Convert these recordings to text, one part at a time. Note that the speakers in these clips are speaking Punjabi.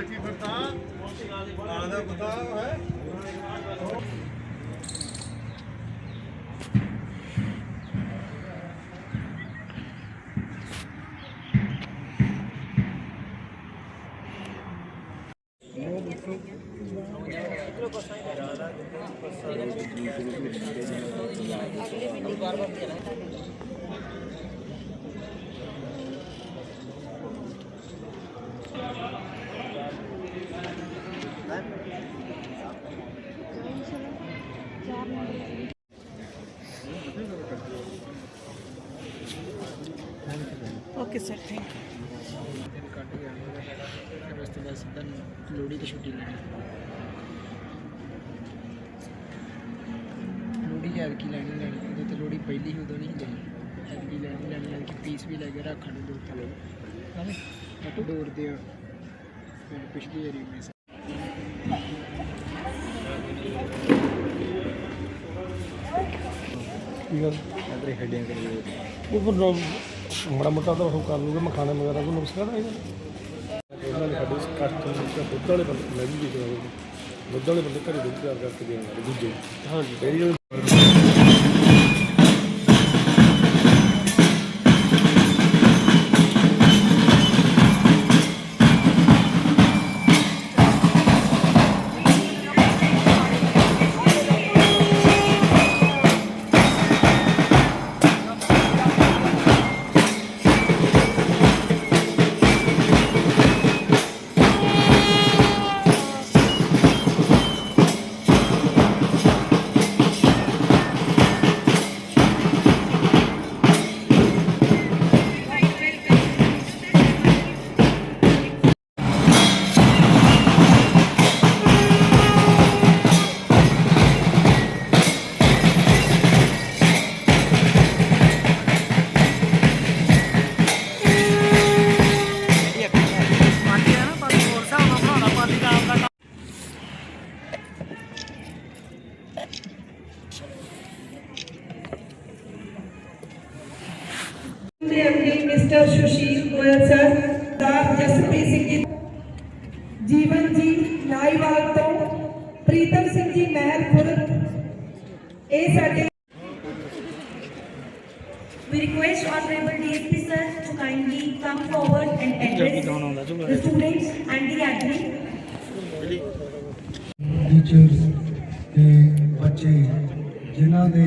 ਨਾਂ ਦਾ ਪਤਾ ਹੈ ਓਕੇ ਸਰ ਥੈਂਕ ਦਿਨ ਕੱਢ ਗਿਆ ਫਿਰ ਉਸ ਤੋਂ ਬਾਅਦ ਸਿੱਧਾ ਲੋਹੜੀ ਦੀ ਛੁੱਟੀ ਲੈਣੀ ਲੋਹੜੀ ਯਾਦ ਕੀ ਲੈਣੀ ਲੈਣੀ ਉਦੋਂ ਤੇ ਲੋਹੜੀ ਪਹਿਲੀ ਸੀ ਉਦੋਂ ਨਹੀਂ ਲਈ ਲੈਣੀ ਲੈਣੀ ਐਤਕੀ ਪੀਸ ਵੀ ਲੈ ਕੇ ਰੱਖਣ ਨੂੰ ਦੋ ਕਿਲੋ ਹਾਂ ਇੱਕ ਡੋਰ ਦੇ ਆ। ਫਿਰ ਪਿਛਲੀ ਵਾਰੀ ਮੈਂ ਕੀ ਗੱਲ? ਅੰਦਰੇ ਹੈਡਿੰਗ ਕਰੀ ਉਹ ਨੋ- ਮਾੜਾ ਮੋਟਾ ਤਾਂ ਉਹ ਕਰ ਲੂਗੇ ਮਖਾਣੇ ਵਗੈਰਾ ਕੋਈ ਨੁਕਸ ਕਰਦਾ ਇਹਦਾ ਉਹਨਾਂ ਨੇ ਸਾਡੇ ਕਸਟਮਰ ਦੁੱਧ ਵਾਲੇ ਬੰਦੇ ਮੈਂ ਵੀ ਦੁੱਧ ਵਾਲੇ ਬੰਦੇ ਘਰੇ ਦੁੱਧ ਤਿਆਰ ਕਰਕੇ ਦੇਣ ਵਾਲੇ ਦੂਜੇ। ਹਾਂਜੀ। ਅਮਲੀ ਮਿਸਟਰ ਸੁਸ਼ੀਲ ਗੋਇਲ ਸਰ ਦਾ ਜਸਪ੍ਰੀਤ ਸਿੰਘ ਜੀ ਜੀਵਨ ਜੀ ਲਾਈਵਾਲ ਤੋਂ ਪ੍ਰੀਤਮ ਸਿੰਘ ਜੀ ਮਹਿਲਪੁਰ ਇਹ ਸਾਡੇ We request Honorable DSP sir to kindly come forward and address the students and the admin. Teachers ਤੇ ਬੱਚੇ ਜਿਨ੍ਹਾਂ ਦੇ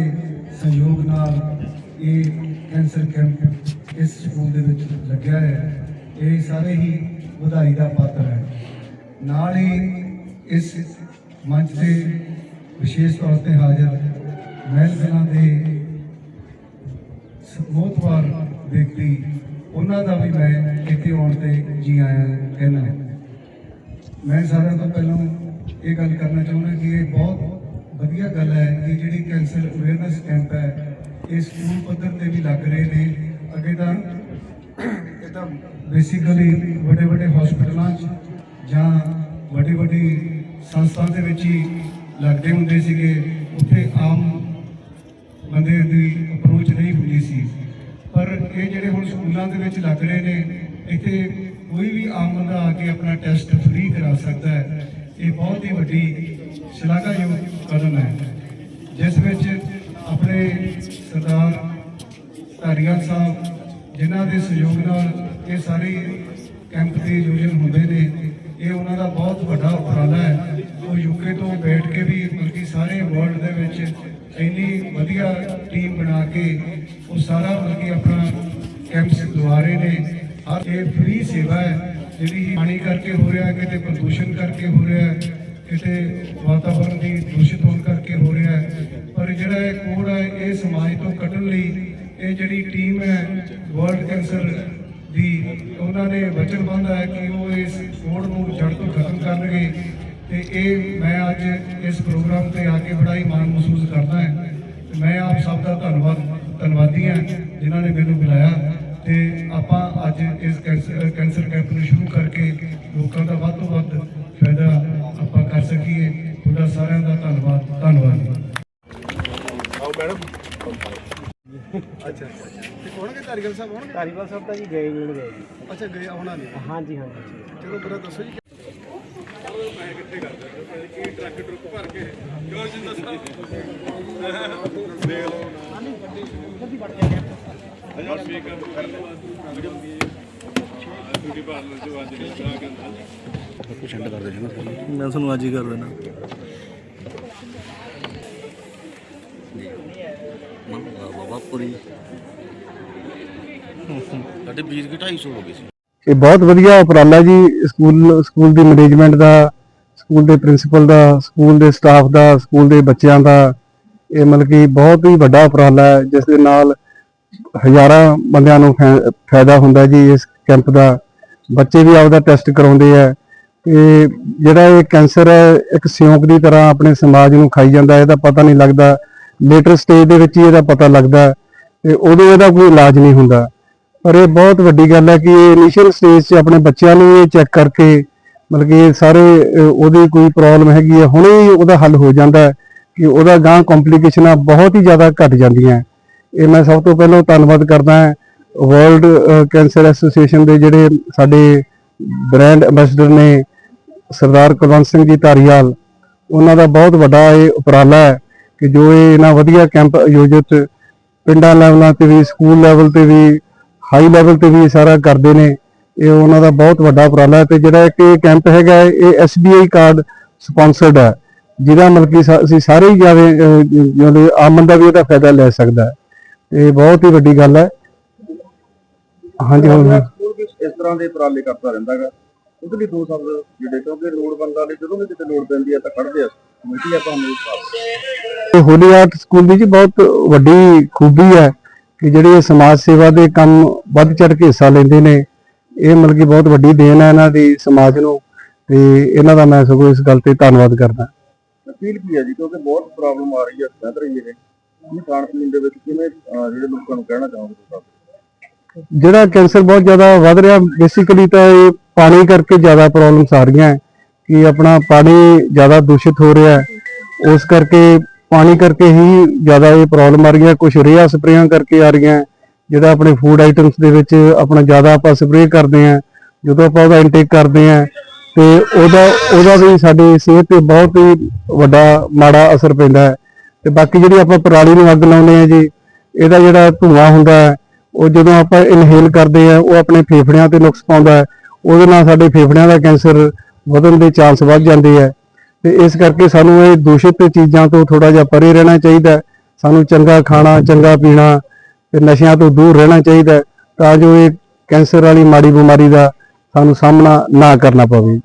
ਸਹਿਯੋਗ ਨਾਲ ਇਹ ਕੈਂਸਰ ਕੈਂਪ ਇਸ ਸਕੂਲ ਦੇ ਵਿੱਚ ਲੱਗਿਆ ਹੈ। ਇਹ ਸਾਰੇ ਹੀ ਵਧਾਈ ਦਾ ਪਾਤਰ ਹੈ। ਨਾਲ ਹੀ ਇਸ ਮੰਚ ਤੇ ਵਿਸ਼ੇਸ਼ ਤੌਰ ਤੇ ਹਾਜ਼ਰ ਮਹਿਲਗਨਾਂ ਦੇ ਮੋਤਵਾਰ ਵਿਅਕਤੀ, ਉਹਨਾਂ ਦਾ ਵੀ ਮੈਂ ਇੱਥੇ ਆਉਣ ਤੇ ਜੀ ਆਇਆ ਕਹਿਣਾ ਮੈਂ ਸਾਰਿਆਂ ਤੋਂ ਪਹਿਲਾਂ ਇਹ ਗੱਲ ਕਰਨਾ ਚਾਹੁੰਦਾ ਕਿ ਇਹ ਬਹੁਤ ਵਧੀਆ ਗੱਲ ਹੈ ਕਿ ਜਿਹੜੀ ਕੈਂਸਰ ਅਵੇਅਰਨੈਸ ਕੈਂਪ ਹੈ, ਇਹ ਸਕੂਲ ਪੱਧਰ ਤੇ ਵੀ ਲੱਗ ਰਹੇ ਨੇ। ਅੱਗੇ ਤਾਂ ਇਹ ਤਾਂ ਬੇਸਿਕਲੀ ਵੱਡੇ ਵੱਡੇ ਹਸਪਤਾਲਾਂ 'ਚ ਜਾਂ ਵੱਡੀ ਵੱਡੀ ਸੰਸਥਾ ਦੇ ਵਿੱਚ ਹੀ ਲੱਗਦੇ ਹੁੰਦੇ ਸੀਗੇ, ਉੱਥੇ ਆਮ ਬੰਦੇ ਦੀ ਅਪਰੋਚ ਨਹੀਂ ਹੁੰਦੀ ਸੀ। ਪਰ ਇਹ ਜਿਹੜੇ ਹੁਣ ਸਕੂਲਾਂ ਦੇ ਵਿੱਚ ਲੱਗ ਰਹੇ ਨੇ, ਇੱਥੇ ਕੋਈ ਵੀ ਆਮ ਬੰਦਾ ਆ ਕੇ ਆਪਣਾ ਟੈਸਟ ਫ੍ਰੀ ਕਰਾ ਸਕਦਾ ਹੈ। ਇਹ ਬਹੁਤ ਹੀ ਵੱਡੀ ਸ਼ਲਾਘਾਯੋਗ ਕਦਮ ਹੈ। ਜਿਸ ਵਿੱਚ ਆਪਣੇ ਸਰਦਾਰ ਧਾਰੀਵਾਲ ਸਾਹਿਬ, ਜਿਨ੍ਹਾਂ ਦੇ ਸਹਿਯੋਗ ਨਾਲ ਇਹ ਸਾਰੇ ਕੈਂਪ ਦੇ ਆਯੋਜਨ ਹੁੰਦੇ ਨੇ, ਇਹ ਉਹਨਾਂ ਦਾ ਬਹੁਤ ਵੱਡਾ ਉਪਰਾਲਾ ਹੈ। ਉਹ ਯੂਕੇ ਤੋਂ ਬੈਠ ਕੇ ਵੀ ਬਲਕਿ ਸਾਰੇ ਵਰਲਡ ਦੇ ਵਿੱਚ ਇੰਨੀ ਵਧੀਆ ਟੀਮ ਬਣਾ ਕੇ ਉਹ ਸਾਰਾ ਬਲਕਿ ਆਪਣਾ ਕੈਂਪਸ ਲਵਾ ਰਹੇ ਨੇ। ਹਰ ਇਹ ਫ੍ਰੀ ਸੇਵਾ ਹੈ, ਜਿਹੜੀ ਪਾਣੀ ਕਰਕੇ ਹੋ ਰਿਹਾ, ਕਿਤੇ ਪ੍ਰਦੂਸ਼ਣ ਕਰਕੇ ਹੋ ਰਿਹਾ, ਕਿਤੇ ਵਾਤਾਵਰਣ ਦੀ ਦੂਸ਼ਿਤ ਹੋਣ ਕਰਕੇ ਹੋ ਰਿਹਾ ਪਰ ਜਿਹੜਾ ਇਹ ਕੋਡ ਹੈ, ਇਹ ਸਮਾਜ ਤੋਂ ਕੱਢਣ ਲਈ ਇਹ ਜਿਹੜੀ ਟੀਮ ਹੈ ਵਰਲਡ ਕੈਂਸਰ ਦੀ, ਉਹਨਾਂ ਨੇ ਵਚਨਬੰਧ ਹੈ ਕਿ ਉਹ ਇਸ ਕੋਡ ਨੂੰ ਜੜ ਤੋਂ ਖਤਮ ਕਰਨਗੇ। ਤੇ ਇਹ ਮੈਂ ਅੱਜ ਇਸ ਪ੍ਰੋਗਰਾਮ ਤੇ ਆ ਕੇ ਬੜਾ ਹੀ ਮਾਣ ਮਹਿਸੂਸ ਕਰਦਾ ਹਾਂ। ਮੈਂ ਆਪ ਸਭ ਦਾ ਧੰਨਵਾਦ, ਧੰਨਵਾਦੀ ਹਾਂ, ਜਿਨ੍ਹਾਂ ਨੇ ਮੈਨੂੰ ਬੁਲਾਇਆ ਤੇ ਆਪਾਂ ਅੱਜ ਇਸ ਕੈਂਸਰ ਕੈਂਸਰ ਕੈਂਪ ਨੂੰ ਸ਼ੁਰੂ ਕਰਕੇ ਲੋਕਾਂ ਦਾ ਵੱਧ ਤੋਂ ਵੱਧ ਫਾਇਦਾ ਆਪਾਂ ਕਰ ਸਕੀਏ ਤੁਹਾਡਾ ਸਾਰਿਆਂ ਦਾ ਧੰਨਵਾਦ ਧੰਨਵਾਦ ਆਓ ਮੈਡਮ ਅੱਛਾ ਤੇ ਕੌਣਗੇ ਧਾਰੀਵਾਲ ਸਾਹਿਬ ਹੋਣਗੇ ਧਾਰੀਵਾਲ ਸਾਹਿਬ ਤਾਂ ਜੀ ਗਏ ਜੁੜ ਗਏ ਜੀ। ਅੱਛਾ ਗਏ ਆਉਣਾ ਨਹੀਂ। ਹਾਂਜੀ ਹਾਂਜੀ ਚਲੋ ਬਰਾ ਦੱਸੋ ਜੀ। ਮੈਂ ਕਿੱਥੇ ਕਰ ਕੀ ਟਰੱਕ ਟਰੁੱਕ ਭਰ ਕੇ ਕਿਉਂ ਜਿੰਦਾ ਸਾਹਿਬ ਦੇਖ ਲਓ ਅਜਾ ਠੀਕ ਹੈ ਕਰ ਲਓ ਬਿਊਟੀ ਪਾਰਲਰ ਤੋਂ ਅੱਜ ਨਹੀਂ ਜਾ ਕੇ ਮੈਂ ਤੁਹਾਨੂੰ ਅੱਜ ਹੀ ਕਰ ਦੇਣਾ ਬਾਬਾ ਪੂਰੀ ਸਾਡੇ ਵੀਰ ਕੀ 250 ਹੋ ਗਏ ਸੀ? ਇਹ ਬਹੁਤ ਵਧੀਆ ਉਪਰਾਲਾ ਜੀ ਸਕੂਲ ਸਕੂਲ ਦੀ ਮੈਨੇਜਮੈਂਟ ਦਾ ਸਕੂਲ ਦੇ ਪ੍ਰਿੰਸੀਪਲ ਦਾ ਸਕੂਲ ਦੇ ਸਟਾਫ ਦਾ ਸਕੂਲ ਦੇ ਬੱਚਿਆਂ ਦਾ। ਇਹ ਮਤਲਬ ਕਿ ਬਹੁਤ ਹੀ ਵੱਡਾ ਉਪਰਾਲਾ ਹੈ ਜਿਸ ਦੇ ਨਾਲ ਹਜ਼ਾਰਾਂ ਬੰਦਿਆਂ ਨੂੰ ਫੈ- ਫਾਇਦਾ ਹੁੰਦਾ ਜੀ ਇਸ ਕੈਂਪ ਦਾ। ਬੱਚੇ ਵੀ ਆਪਦਾ ਟੈਸਟ ਕਰਾਉਂਦੇ ਆ। ਤੇ ਜਿਹੜਾ ਇਹ ਕੈਂਸਰ ਹੈ ਇੱਕ ਸਿਉਂਕ ਦੀ ਤਰ੍ਹਾਂ ਆਪਣੇ ਸਮਾਜ ਨੂੰ ਖਾਈ ਜਾਂਦਾ ਇਹਦਾ ਪਤਾ ਨਹੀਂ ਲੱਗਦਾ। ਲੇਟਰ ਸਟੇਜ ਦੇ ਵਿੱਚ ਹੀ ਇਹਦਾ ਪਤਾ ਲੱਗਦਾ। ਹੈ ਤੇ ਉਦੋਂ ਇਹਦਾ ਕੋਈ ਇਲਾਜ ਨਹੀਂ ਹੁੰਦਾ। ਪਰ ਇਹ ਬਹੁਤ ਵੱਡੀ ਗੱਲ ਹੈ ਕਿ ਇਹ ਇਨੀਸ਼ੀਅਲ ਸਟੇਜ 'ਚ ਆਪਣੇ ਬੱਚਿਆਂ ਨੂੰ ਇਹ ਚੈੱਕ ਕਰਕੇ, ਮਤਲਬ ਕਿ ਸਾਰੇ ਉਹਦੀ ਕੋਈ ਪ੍ਰੋਬਲਮ ਹੈਗੀ ਹੈ, ਹੁਣੇ ਹੀ ਉਹਦਾ ਹੱਲ ਹੋ ਜਾਂਦਾ ਕਿ ਉਹਦਾ ਗਾਂ ਕੰਪਲਿਕੇਸ਼ਨਾਂ ਬਹੁਤ ਹੀ ਜ਼ਿਆਦਾ ਘਟ ਜਾਂਦੀਆਂ ਇਹ ਮੈਂ ਸਭ ਤੋਂ ਪਹਿਲਾਂ ਧੰਨਵਾਦ ਕਰਦਾ ਹਾਂ ਵਰਲਡ ਕੈਂਸਰ ਐਸੋਸੀਏਸ਼ਨ ਦੇ ਜਿਹੜੇ ਸਾਡੇ ਬ੍ਰਾਂਡ ਐਂਬੈਸਡਰ ਨੇ, ਸਰਦਾਰ ਕੁਲਵੰਤ ਸਿੰਘ ਜੀ ਧਾਰੀਵਾਲ। ਉਹਨਾਂ ਦਾ ਬਹੁਤ ਵੱਡਾ ਇਹ ਉਪਰਾਲਾ ਹੈ ਕਿ ਜੋ ਇਹ ਇਹਨਾਂ ਵਧੀਆ ਕੈਂਪ ਆਯੋਜਿਤ ਪਿੰਡਾਂ ਲੈਵਲਾਂ ਤੇ ਵੀ, ਸਕੂਲ ਲੈਵਲ ਤੇ ਵੀ, ਹਾਈ ਲੈਵਲ ਤੇ ਵੀ ਸਾਰਾ ਕਰਦੇ ਨੇ। ਇਹ ਉਹਨਾਂ ਦਾ ਬਹੁਤ ਵੱਡਾ ਉਪਰਾਲਾ ਹੈ ਤੇ ਜਿਹੜਾ ਇੱਕ ਕੈਂਪ ਹੈਗਾ ਇਹ SBI ਕਾਰਡ ਸਪਾਂਸਰਡ ਹੈ, ਜਿਹਦਾ ਮਤਲਬ ਕਿ ਅਸੀਂ ਸਾਰੇ ਹੀ ਜਾਵੇ ਜਿਹੜੇ ਆਮ ਬੰਦਾ ਵੀ ਇਹਦਾ ਫਾਇਦਾ ਲੈ ਸਕਦਾ ਹੈ। ਇਹ ਬਹੁਤ ਹੀ ਵੱਡੀ ਗੱਲ ਹੈ। ਹਾਂਜੀ ਹਾਂਜੀ। ਸਕੂਲ ਵੀ ਇਸ ਤਰ੍ਹਾਂ ਦੇ ਉਪਰਾਲੇ ਕਰਦਾ ਰਹਿੰਦਾਗਾ ਉਹਦੇ ਲਈ ਦੋ ਸ਼ਬਦ ਜਿਹੜੇ ਕਿਉਂਕਿ ਲੋੜਵੰਦਾਂ ਲਈ ਜਦੋਂ ਵੀ ਕਿਤੇ ਲੋੜ ਪੈਂਦੀ ਹੈ ਤਾਂ ਕੱਢਦੇ ਆ। ਕਮੇਟੀ ਆਪਾਂ ਨੂੰ ਇਹ ਹੋਲੀ ਆਰਟ ਸਕੂਲ ਦੀ ਜੀ ਬਹੁਤ ਵੱਡੀ ਖੂਬੀ ਹੈ ਕਿ ਜਿਹੜੇ ਸਮਾਜ ਸੇਵਾ ਦੇ ਕੰਮ ਵੱਧ ਚੜ ਕੇ ਹਿੱਸਾ ਲੈਂਦੇ ਨੇ। ਇਹ ਮਤਲਬ ਕਿ ਬਹੁਤ ਵੱਡੀ ਦੇਣ ਹੈ ਇਹਨਾਂ ਦੀ ਸਮਾਜ ਨੂੰ ਤੇ ਇਹਨਾਂ ਦਾ ਮੈਂ ਸਗੋਂ ਇਸ ਗੱਲ ਤੇ ਧੰਨਵਾਦ ਕਰਦਾ। ਅਪੀਲ ਕੀ ਹੈ ਜੀ? ਕਿਉਂਕਿ ਬਹੁਤ ਪ੍ਰੋਬਲਮ ਆ ਰਹੀ ਹੈ ਸਹਿਤ ਰਹੀ ਹੈ। ਇਹ ਖਾਣ ਪੀਣ ਦੇ ਵਿੱਚ ਕਿਵੇਂ ਜਿਹੜੇ ਲੋਕਾਂ ਨੂੰ ਕਹਿਣਾ ਚਾਹੋਗੇ ਤੁਸੀਂ? ਜਿਹੜਾ ਕੈਂਸਰ ਬਹੁਤ ਜ਼ਿਆਦਾ ਵੱਧ ਰਿਹਾ ਬੇਸਿਕਲੀ ਤਾਂ ਇਹ ਪਾਣੀ ਕਰਕੇ ਜ਼ਿਆਦਾ ਪ੍ਰੋਬਲਮਸ ਆ ਰਹੀਆਂ ਕਿ ਆਪਣਾ ਪਾਣੀ ਜ਼ਿਆਦਾ ਦੂਸ਼ਿਤ ਹੋ ਰਿਹਾ ਹੈ। ਉਸ ਕਰਕੇ ਪਾਣੀ ਕਰਕੇ ਹੀ ਜ਼ਿਆਦਾ ਇਹ ਪ੍ਰੋਬਲਮ ਆ ਰਹੀਆਂ ਕੁਝ ਰੇਹਾਂ ਸਪਰੇਆਂ ਕਰਕੇ ਆ ਰਹੀਆਂ ਜਿਹੜਾ ਆਪਣੇ ਫੂਡ ਆਈਟਮਸ ਦੇ ਵਿੱਚ ਆਪਣਾ ਜ਼ਿਆਦਾ ਆਪਾਂ ਸਪਰੇਅ ਕਰਦੇ ਹਾਂ, ਜਦੋਂ ਆਪਾਂ ਉਹਦਾ ਇਨਟੇਕ ਕਰਦੇ ਹਾਂ, ਤੇ ਉਹਦਾ ਉਹਦਾ ਵੀ ਸਾਡੀ ਸਿਹਤ ਤੇ ਬਹੁਤ ਹੀ ਵੱਡਾ ਮਾੜਾ ਅਸਰ ਪੈਂਦਾ ਹੈ। ਤੇ ਬਾਕੀ ਜਿਹੜੀ ਆਪਾਂ ਪਰਾਲੀ ਨੂੰ ਅੱਗ ਲਾਉਂਦੇ ਆ ਜੀ, ਇਹਦਾ ਜਿਹੜਾ ਧੂਆਂ ਹੁੰਦਾ ਹੈ, ਉਹ ਜਦੋਂ ਆਪਾਂ ਇਨਹੇਲ ਕਰਦੇ ਆ ਉਹ ਆਪਣੇ ਫੇਫੜਿਆਂ ਤੇ ਨੁਕਸ ਪਾਉਂਦਾ ਹੈ। ਉਹਦੇ ਨਾਲ ਸਾਡੇ ਫੇਫੜਿਆਂ ਦਾ ਕੈਂਸਰ ਵਧਣ ਦੇ ਚਾਂਸ ਵੱਧ ਜਾਂਦੇ ਆ। ਤੇ ਇਸ ਕਰਕੇ ਸਾਨੂੰ ਇਹ ਦੂਸ਼ਿਤ ਚੀਜ਼ਾਂ ਤੋਂ ਥੋੜਾ ਜਿਹਾ ਪਰੇ ਰਹਿਣਾ ਚਾਹੀਦਾ ਸਾਨੂੰ ਚੰਗਾ ਖਾਣਾ, ਚੰਗਾ ਪੀਣਾ ਤੇ ਨਸ਼ਿਆਂ ਤੋਂ ਦੂਰ ਰਹਿਣਾ ਚਾਹੀਦਾ ਤਾਂ ਜੋ ਇਹ ਕੈਂਸਰ ਵਾਲੀ ਮਾੜੀ ਬਿਮਾਰੀ ਦਾ ਸਾਨੂੰ ਸਾਹਮਣਾ ਨਾ ਕਰਨਾ ਪਵੇ।